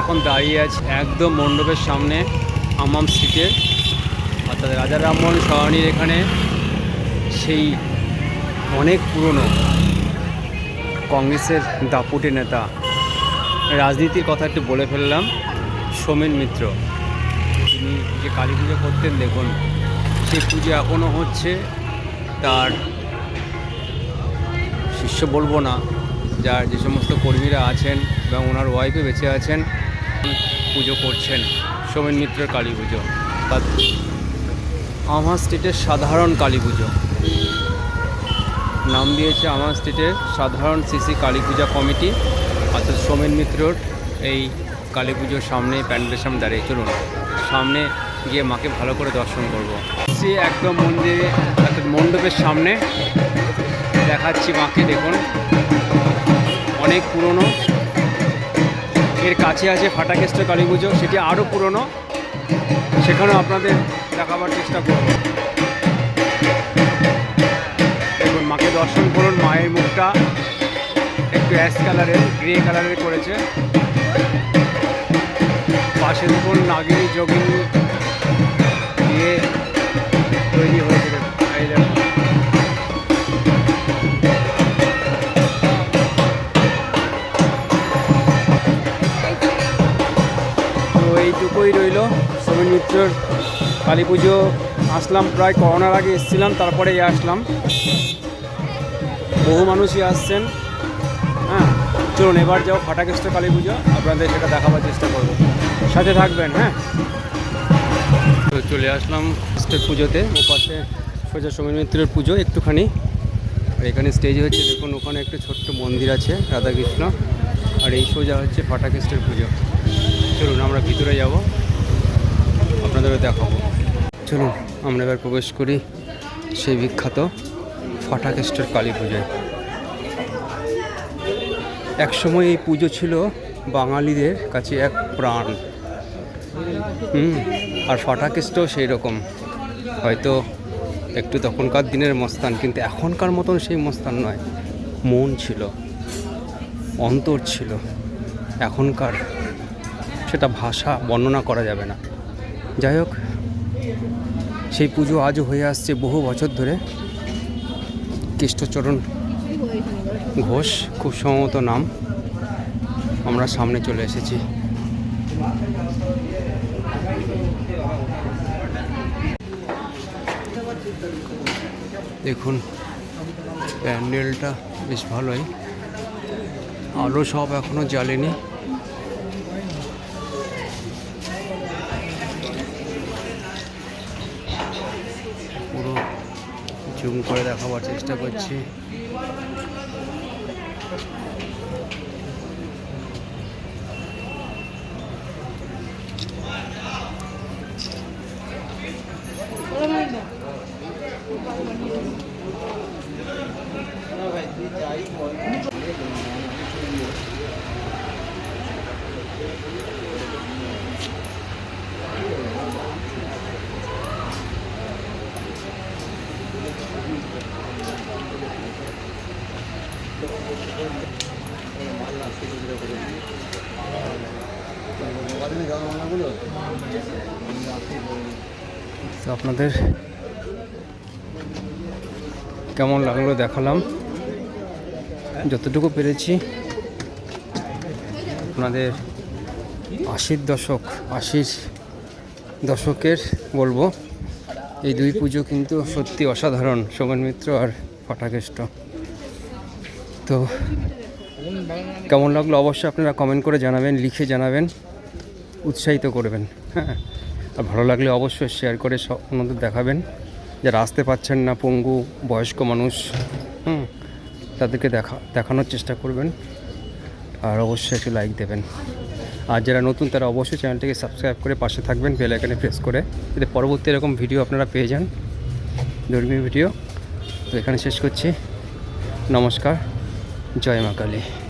এখন দাঁড়িয়ে আছে একদম মণ্ডপের সামনে আমাম স্ট্রিটে। অর্থাৎ রাজা রামমোহন সরণির এখানে সেই অনেক পুরনো কংগ্রেসের দাপুটে নেতা। রাজনীতির কথা একটু বলে ফেললাম, সোমেন মিত্র। তিনি যে কালী পুজো করতেন, দেখুন সেই পুজো এখনও হচ্ছে। তার শিষ্য বলব না যার যে সমস্ত কর্মীরা আছেন এবং ওনার ওয়াইফে বেঁচে আছেন, পুজো করছেন, সোমেন মিত্রের কালী পুজো। আমার স্টেটের সাধারণ কালী পুজো। নাম দিয়েছে আমার স্টেটের সাধারণ সিসি কালী পূজা কমিটি, অর্থাৎ সোমেন মিত্রর এই কালী পুজোর সামনে প্যান্ডেলের সামনে দাঁড়িয়ে। চলুন, সামনে গিয়ে মাকে ভালো করে দর্শন করব। সে একদম মন্দিরে, অর্থাৎ মণ্ডপের সামনে দেখাচ্ছি মাকে, দেখুন। অনেক পুরনো। এর কাছে আছে ফাটাকেষ্ট কালী পুজো, সেটি আরও পুরনো। সেখানেও আপনাদের দেখাবার চেষ্টা করব। দেখুন, মাকে দর্শন করুন, মায়ের মুখটা একটু অ্যাশ কালারের, গ্রে কালারের করেছে। পাশে দেখুন নাগিনী, যোগিনী এইটুকুই রইল। সোমেন মিত্রর কালী পুজো আসলাম, প্রায় করোনার আগে এসেছিলাম তারপরে আসলাম। বহু মানুষই আসছেন। হ্যাঁ চলুন, এবার যাও ফাটাকেষ্ট কালী পুজো, আপনাদের সেটা দেখাবার চেষ্টা করব। সাথে থাকবেন হ্যাঁ? তো চলে আসলাম স্টেজ পুজোতে, ওপাশে সোজা সোমেন মিত্রের পুজো একটুখানি। আর এখানে স্টেজ হচ্ছে, দেখুন, ওখানে একটা ছোট্ট মন্দির আছে, রাধাকৃষ্ণ। আর এই সোজা হচ্ছে ফাটাকেস্টের পুজো। চলুন আমরা ভিতরে যাব। আপনাদেরও দেখাবো। চলুন। আমরা এবার প্রবেশ করি সেই বিখ্যাত ফাটাকেস্টের কালী পুজোয়। একসময় এই পুজো ছিল বাঙালিদের কাছে এক প্রাণ। হুম আর ফাটাকেস্টও সেই রকম। হয়তো একটু তখনকার দিনের মস্তান কিন্তু এখনকার মতন সেই মস্তান নয়। মন ছিল অন্তর ছিল এখনকার সেটা ভাষা বর্ণনা করা যাবে না। যাই হোক, সেই পুজো আজও হয়ে আসছে বহু বছর ধরে। কৃষ্ণচরণ ঘোষ খুব সম্ভবত নাম। আমরা সামনে চলে এসেছি। দেখুন, প্যান্ডেলটা বেশ ভালোই। আলো সব এখনও জ্বালেনি। জুম করে দেখাবার চেষ্টা করছি। আপনাদের কেমন লাগল দেখালাম? যতটুকু পেরেছি। আপনাদের আশির দশক, আশির দশকের বলব। এই দুই পুজো কিন্তু সত্যি অসাধারণ সোমেন মিত্র আর ফটাকেষ্ট। তো কেমন লাগল? অবশ্যই আপনারা কমেন্ট করে জানাবেন, লিখে জানাবেন, উৎসাহিত করবেন। হ্যাঁ আর ভালো লাগলে অবশ্যই শেয়ার করে সব অন্যদের দেখাবেন। যারা আসতে পারছেন না, পঙ্গু, বয়স্ক মানুষ, হুম, তাদেরকে দেখা দেখানোর চেষ্টা করবেন। আর অবশ্যই একটু লাইক দেবেন। আর যারা নতুন, তারা অবশ্যই চ্যানেলটিকে সাবস্ক্রাইব করে পাশে থাকবেন বেল আইকনে প্রেস করে। যাতে পরবর্তী এরকম ভিডিও আপনারা পেয়ে যান। ধর্মীয় ভিডিও তো এখানে শেষ করছি। নমস্কার। જય મા કાલી.